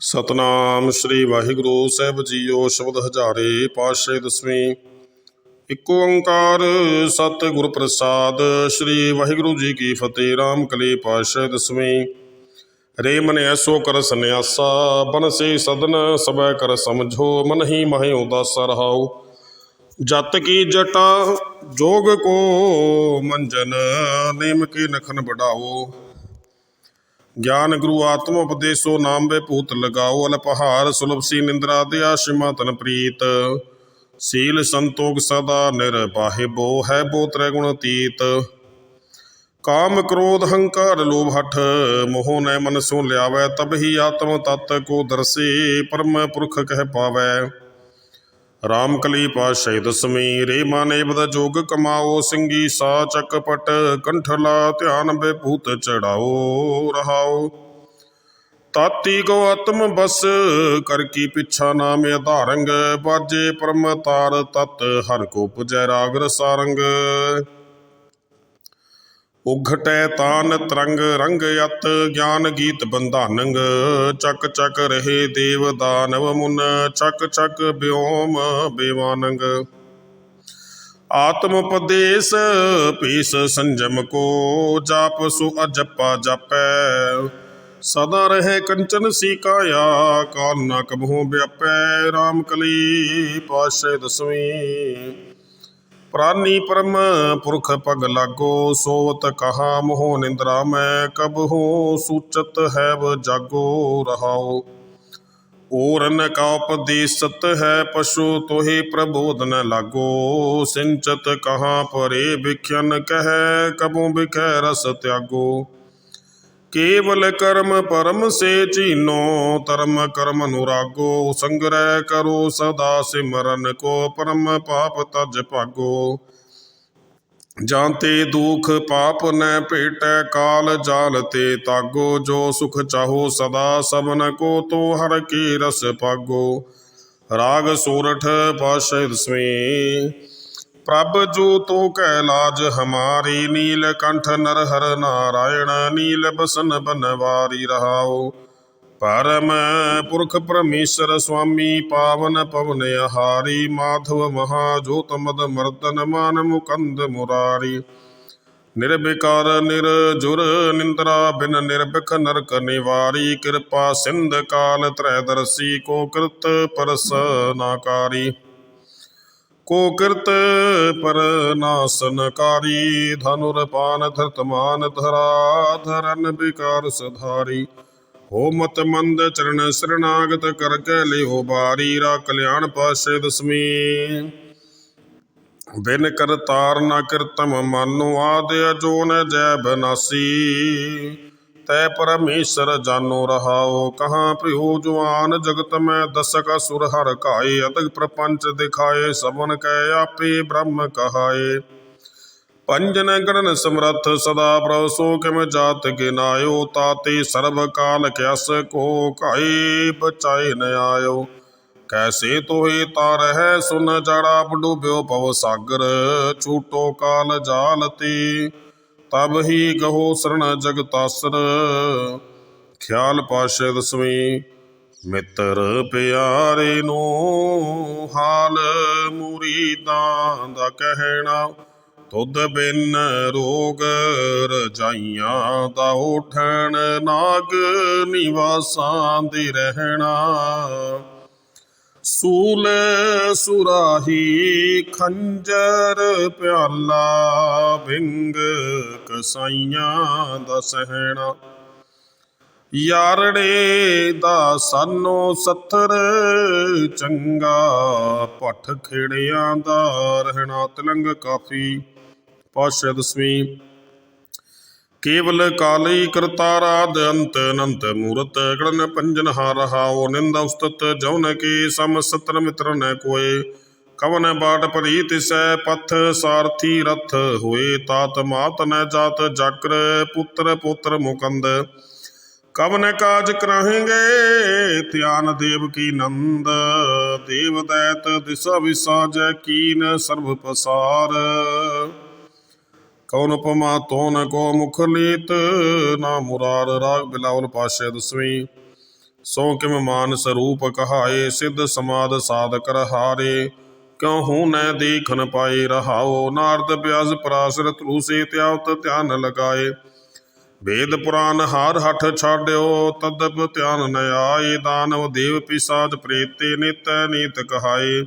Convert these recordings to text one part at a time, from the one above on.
ਸਤਨਾਮ ਸ੍ਰੀ ਵਾਹਿਗੁਰੂ ਸਾਹਿਬ ਜੀਓ ਸ਼ਬਦ ਹਜ਼ਾਰੇ ਪਾਤਸ਼ਾਹ ਦਸਵੀਂ। ਇੱਕ ਓੰਕਾਰ ਸਤਿਗੁਰ ਪ੍ਰਸਾਦ, ਸ੍ਰੀ ਵਾਹਿਗੁਰੂ ਜੀ ਕੀ ਫਤਿਹ ਰਾਮ ਕਲੇ ਪਾਤਸ਼ਾਹ ਦਸਵੀਂ। ਰੇ ਮਨ ਐਸੋ ਕਰ ਸੰਿਆਸਾ ਬਨਸੇ ਸਦਨ ਸਬੈ ਕਰ ਸਮਝੋ, ਮਨ ਹੀ ਮਹਿ ਉਦਾਸਾ ਰਹਾਉ। ਜਤ ਕੀ ਜਟਾ, ਜੋਗ ਕੋ ਮੰਜਨ, ਨੇਮ ਕੇ ਨਖਨ ਬੜਾਓ ਗਿਆਨ ਗੁਰੂ ਆਤਮ ਉਪਦੇਸੋ ਨਾਮ ਵੇ ਭੂਤ ਲਗਾਓ ਅਲਪਹਾਰ ਸੁਲਭ ਸੀ ਨਿੰਦਰਾ ਦਿਆ ਸ਼ਿਮਾ ਤਨ ਪ੍ਰੀਤ। ਸੀਲ ਸੰਤੋਖ ਸਦਾ ਨਿਰਬਾਹਿ ਬੋ, ਹੈ ਬੋ ਤ੍ਰੈ ਗੁਣ ਅਤੀਤ ਕਾਮ ਕ੍ਰੋਧ ਹੰਕਾਰ ਲੋਭ ਹਠ, ਮੋਹ ਨੈ ਮਨ ਸੋ ਲਿਆਵੈ, ਤਬ ਹੀ ਆਤਮ ਤਤ ਕੋ ਦਰਸੇ, ਪਰਮ ਪੁਰਖ ਕਹਿ ਪਾਵੈ। ਰਾਮ ਕਲੀ ਪਾਸ਼ੈ ਦਸਮੀ ਰੇ ਮਾਨੇ ਬਦ ਜੋਗ ਕਮਾਓ ਸਿੰਘੀ ਸਾ ਚਕਪਟ ਕੰਠਲਾ ਧਿਆਨ ਬੇ ਚੜਾਓ, ਰਹਾਓ। ਤਾਤੀ ਕੋ ਆਤਮ ਬਸ, ਕਰ ਕੀ ਪਿਛਾ ਨਾਮ ਆਧਾਰੰਗ, ਬਾਜੇ ਪਰਮ ਤਾਰ ਤਤ, ਹਰ ਕੋ ਪੁਜੈ ਰਾਗ ਰਸਾਰੰਗ। ਉਘਟੈ ਤਾਨ ਤਰੰਗ ਰੰਗ ਅਤ, ਗਿਆਨ ਗੀਤ ਬੰਧਾਨੰਗ। ਚੱਕ ਚੱਕ ਰਹੇ ਦੇਵ ਦਾਨਵ ਮੁਨ, ਚੱਕ ਚੱਕ ਬਿਓਮ ਬੇਵਾਨੰਗ। ਆਤਮ ਉਪਦੇਸ ਪੀਸ ਸੰਜਮ ਕੋ, ਜਾਪ ਸੁ ਅਜਪਾ ਜਾਪੈ। ਸਦਾ ਰਹੇ ਕੰਚਨ ਸੀ ਕਾਇਆ ਕਾਲ ਨਾ ਕਬਹੂ ਵਿਆਪੈ। RAM ਕਲੀ ਪਾਸ਼ੇ ਦਸਵੀਂ। ਪ੍ਰਾਨੀ ਪਰਮ ਪੁਰਖ ਪਗ ਲਾਗੋ, ਸੋਵਤ ਕਹਾ ਮੋਹ ਨਿੰਦਰਾ ਮੈਂ, ਕਬ ਕਬਹੂ ਸੂਚਤ ਹੈਵ ਜਾਗੋ ਰਹਾਓ ਔਰਨ ਕਾ ਉਪਦੇਸਤ ਹੈ ਪਸ਼ੂ, ਤੋਹੀ ਪ੍ਰਬੋਧਨ ਲਾਗੋ। ਸਿੰਚਤ ਕਹਾ ਪਰੇ ਵਿਖਿਆਨ ਕਹੈ, ਕਬੂ ਵਿਖੈ ਰਸ ਤਿਆਗੋ। ਕੇਵਲ ਕਰਮ ਪਰਮ ਸੇ ਚੀਨੋ, ਧਰਮ ਕਰਮ ਅਨੁਰਾਗੋ, ਸੰਗ੍ਰਹਿ ਕਰੋ ਸਦਾ ਸਿਮਰਨ ਕੋ, ਪਰਮ ਪਾਪ ਤਜ ਭਾਗੋ। ਜਾਂਤੇ ਦੁਖ ਪਾਪ ਨੈ ਭੇਟੈ, ਕਾਲ ਜਾਲ ਤੇ ਤਾਗੋ, ਜੋ ਸੁਖ ਚਾਹੋ ਸਦਾ ਸਭਨ ਕੋ, ਤੋ ਹਰ ਕੀ ਰਸ ਪਾਗੋ ਰਾਗ ਸੋਰਠ ਪਾਸ਼ੈ ਦਸਵੇਂ। ਪ੍ਰਭ ਜੋ ਤੋ ਕੈ ਲਾਜ ਹਮਾਰੀ, ਨੀਲ ਕੰਠ ਨਰ ਹਰ ਨਾਰਾਇਣ, ਨੀਲ ਬਸਨ ਬਨਵਾਰੀ ਰਹਾਓ ਪਰਮ ਪੁਰਖ ਪਰਮੇਸ਼ਰ ਸੁਆਮੀ, ਪਾਵਨ ਪਵਨ ਆਹਾਰੀ, ਮਾਧਵ ਮਹਾ ਜੋਤ ਮਦ ਮਰਦਨ ਮਾਨ ਮੁਕੰਦ ਮੁਰਾਰੀ। ਨਿਰਬਿਕਾਰ ਨਿਰਜੁਰ ਨਿੰਦਰਾ ਬਿਨ ਨਿਰਭਖ ਨਰਕ ਨਿਵਾਰੀ, ਕਿਰਪਾ ਸਿੰਧ ਕਾਲ ਤ੍ਰੈ ਦਰਸੀ ਕੋ ਕਿਰਤ ਪਰਸ ਨਾਕਾਰੀ। ਕੋ ਕਿਰਤ ਪਰ ਨਾਸਨਕਾਰੀ ਧਨੁਰ ਪਾਨ ਧਰਤਮਾਨ ਧਰਾ ਧਰਨ ਵਿਕਾਰ ਸਧਾਰੀ। ਹੋ ਮਤ ਮੰਦ ਚਰਨ ਸਰਨਾਗਤ ਕਰ ਕੈ ਲਿਓ ਬਾਰੀ, ਰਾ ਕਲਿਆਣ ਪਾਸੇ ਦਸਮੀ ਬਿਨ ਕਰਤਾਰ ਨ ਕਿਰਤਮ ਮਾਨੋ ਆਦ ਅਜੋਨ ਜੈ ਬਨਾਸੀ। ਤੈ ਪਰਮੇਸ਼ਰ ਜਾਨੋ ਰਹਾਓ ਕਹਾਂ ਭਿਓ ਜਵਾਨ ਜਗਤ ਮੈਂ ਦਸਕ ਸੁਰ ਹਰ ਕਾਏ ਅਤਕ ਪ੍ਰਪੰਚ ਦਿਖਾਏ ਸਭਨ ਕੈ ਆਪੇ ਬ੍ਰਹਮ ਕਹਾਏ। ਪੰਜਨ ਗਣਨ ਸਮਰੱਥ ਸਦਾ ਪ੍ਰਭ ਸੋ ਕਿਮ ਜਾਤ ਗਿਨਾਇਓ, ਤਾਤੇ ਸਰਬ ਕਾਲ ਕਿਸ ਕੋ ਕਾਈ ਬਚਾਏ ਨ ਆਇਓ। ਕੈਸੇ ਤੋਹੇ ਤਾਰ ਹੈ, ਸੁਨ ਜੜਾ ਡੁਬਿਓ ਪਵ ਸਾਗਰ, ਛੂਟੋ ਕਾਲ ਜਾਲਤੀ ਤਬ ਹੀ ਕਹੋ ਸਰਣ ਜਗਤਾਸਰ, ਖਿਆਲ ਪਾਸ਼ੇ ਦਸਵੀਂ ਮਿੱਤਰ ਪਿਆਰੇ ਨੂੰ, ਹਾਲ ਮੁਰੀਦਾਂ ਦਾ ਕਹਿਣਾ, ਤੁਧ ਬਿਨ ਰੋਗ ਰਜਾਈਆਂ ਦਾ ਉਠਣ, ਨਾਗ ਨਿਵਾਸਾਂ ਦੇ ਰਹਿਣਾ। ਸੂਲ ਸੁਰਾਹੀ ਖੰਜਰ ਪਿਆਲਾ, ਵਿੰਗ ਕਸਾਈਆਂ ਦਾ ਸਹਿਣਾ। ਯਾਰੜੇ ਦਾ ਸਾਨੋ ਸੱਥਰ ਚੰਗਾ ਪੱਠ ਖੇੜਿਆਂ ਦਾ ਰਹਿਣਾ ਤਲੰਗ ਕਾਫੀ। ਪਾਸ਼ਾ ਦਸਵੀਂ ਕੇਵਲ ਕਾਲੀ ਕਰਤਾਰਾਦ ਅੰਤ ਅਨੰਤ ਮੂਰਤ ਗੜਨ ਪੰਜਨ ਹਾਰ ਹਾਓ ਨਿੰਦ ਉਸਤਤ ਜਉਨ ਕੀ ਸਮ ਸਤਰ ਮਿਤਰ ਨ ਕੋਏ। ਕਵਨ ਬਾਟ ਭਰੀ ਤਿਸੈ ਪਥ ਸਾਰਥੀ ਰਥ ਹੋਏ, ਤਾਤ ਮਾਤ ਨ ਜਾਤ ਜਾਕਰ ਪੁੱਤਰ ਪੁੱਤਰ ਮੁਕੰਦ। ਕਵਨ ਕਾਜ ਕਰਾਹੇਂਗੇ ਧਿਆਨ ਦੇਵ ਕੀ ਨੰਦ, ਦੇਵ ਦੈਤ ਦਿਸਾ ਵਿਸਾਜੈ ਕੀਨ ਸਰਬ ਪਸਾਰ। ਕੌਣ ਉਪਮਾ ਤੋਨ ਕੋ ਮੁਖ ਲੀਤ, ਨਾ ਮੁਰਾਰ ਰਾਗ ਬਿਲਾਵਲ ਪਾਸ਼ੇ ਦਸਵੀਂ। ਸੋ ਕਿਮ ਮਾਨ ਸਰੂਪ ਕਹਾਏ, ਸਿੱਧ ਸਮਾਦ ਸਾਧਕ ਰਹਾਰੇ। ਕਿਉ ਹੂੰ ਨੈ ਦੇਖਨ ਪਾਏ ਰਹਾਓ, ਨਾਰਦ ਬਿਆਸ ਪਰਾਸਰ ਤਰੂਸੇ ਧਿਆਵਤ ਧਿਆਨ ਲਗਾਏ। ਵੇਦ ਪੁਰਾਨ ਹਾਰ ਹੱਠ ਛਾੜਿਓ, ਤਦਪ ਧਿਆਨ ਨ ਆਏ। ਦਾਨਵ ਦੇਵ ਪਿਸਾਚ ਪ੍ਰੇਤੇ, ਨਿਤ ਨੀਤ ਕਹਾਏ।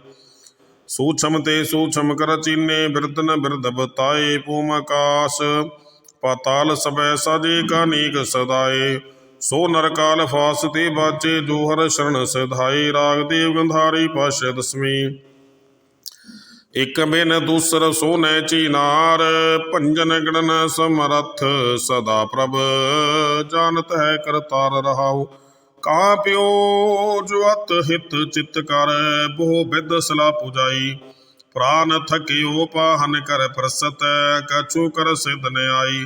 ਸੂਛਮ ਤੇ ਸੂਛਮ ਕਰ ਚੀਨੇ ਬਿਰਦਨ ਬਿਰਦ ਬਤਾਏ ਪੂਮ ਆਕਾਸ। ਪਾਤਾਲ ਸਬੈ ਸਾਜੇ ਕਾ ਸਦਾਏ। ਸੋ ਨਰਕਾਲ ਫਾਸ ਤੇ ਬਾਚੇ ਜੋ ਹਰ ਸ਼ਰਨ ਸਿਧਾਈ ਰਾਗ ਦੇਵ ਗੰਧਾਰੀ ਪਾਸ਼ਾ ਦਸਵੀਂ। ਇਕ ਬਿਨ ਦੂਸਰ ਸੋਨੈ ਚੀਨਾਰ, ਭੰਜਨ ਗਣਨ ਸਮਰਥ ਸਦਾ ਪ੍ਰਭ। ਜਾਣਤ ਹੈ ਕਰਤਾਰ ਰਹਾਉ। ਕਾਂ ਪਿਓ, ਜੋ ਅਤ ਹਿਤ ਚਿਤ ਕਰ, ਬਹੁ ਬਿਦ ਸਲਾ ਪੁਜਾਈ। ਪ੍ਰਾਨ ਥਕਿਓ, ਪਾਹਨ ਕਰ ਪ੍ਰਸਤ, ਕਛੂ ਕਰ ਸਿਧ ਨਿਆਈ ਆਈ।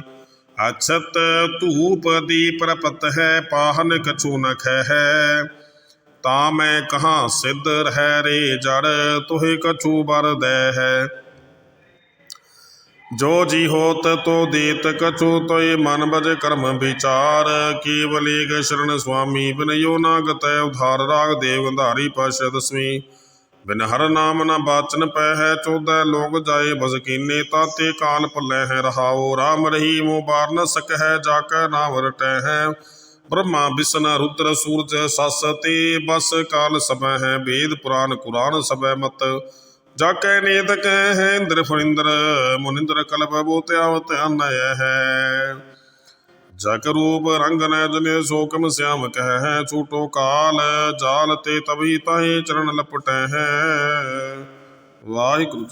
ਅਛਤ ਧੂਪ ਦੀਪ ਰਪਤ ਹੈ, ਪਾਹਨ ਕਛੂ ਨ ਖੈ ਤਾ ਮੈਂ ਕਹਾਂ, ਸਿੱਧ ਰਹਿ ਰੇ ਜੜ, ਤੋਹਿ ਕਛੂ ਬਰ ਦੈ ਹੈ ਜੋ ਜੀ ਹੋਤ ਤੋ ਦੇਤ ਕਛੂ ਤੋਇ ਮਨ ਬਜ ਕਰਮ ਵਿਚਾਰ, ਕੇਵਲ ਏਕ ਸ਼ਰਨ ਸੁਆਮੀ ਬਿਨਯੋ ਨਾ ਗਤੈ, ਉਧਾਰ ਰਾਗ ਦੇਵ ਅੰਧਾਰੀ ਪਾਸ਼ਾ ਦਸਵੀਂ ਬਿਨ ਹਰ ਨਾਮ ਨਾ ਬਾਚਨ ਪੈ ਹੈ ਚੋਦੈ ਲੋਕ ਜਾਏ ਬਸ ਕੀਨੇ, ਤਾਤੇ ਕਾਲ ਭੱਲੇ ਹੈ ਰਹਾਓ ਰਾਮ ਰਹੀਮ ਬਾਰ ਨ ਸਕਹਿ ਜਾ ਕੈ ਨਾਮ ਰਟੈ ਹੈ ਬ੍ਰਹਮਾ ਵਿਸ਼ਨ ਰੁਦਰ ਸੂਰਜ ਸਸ ਤੇ ਬਸ ਕਾਲ ਸਭੈ ਹੈ, ਵੇਦ ਪੁਰਾਨ ਕੁਰਾਨ ਸਭੈ ਮਤ। ਜਾ ਕੈ ਨੇਤ ਕੈ ਹੈ ਇੰਦਰ ਫਰਿੰਦਰ ਮੁਨਿੰਦਰ ਕਲਪ ਬੋਤਿਆ ਅਨਯ ਹੈ ਜਗ ਰੂਪ ਰੰਗ ਨੈ ਜਨੇ ਸੋਕਮ ਸਿਆਮ ਕਹਿ ਹੈ ਛੂਟੋ ਕਾਲ ਜਾਲ ਤੇ ਤਬੀ ਤਾਹੇ ਚਰਨ ਲਪਟੈ ਹੈ ਵਾਹਿਗੁਰੂ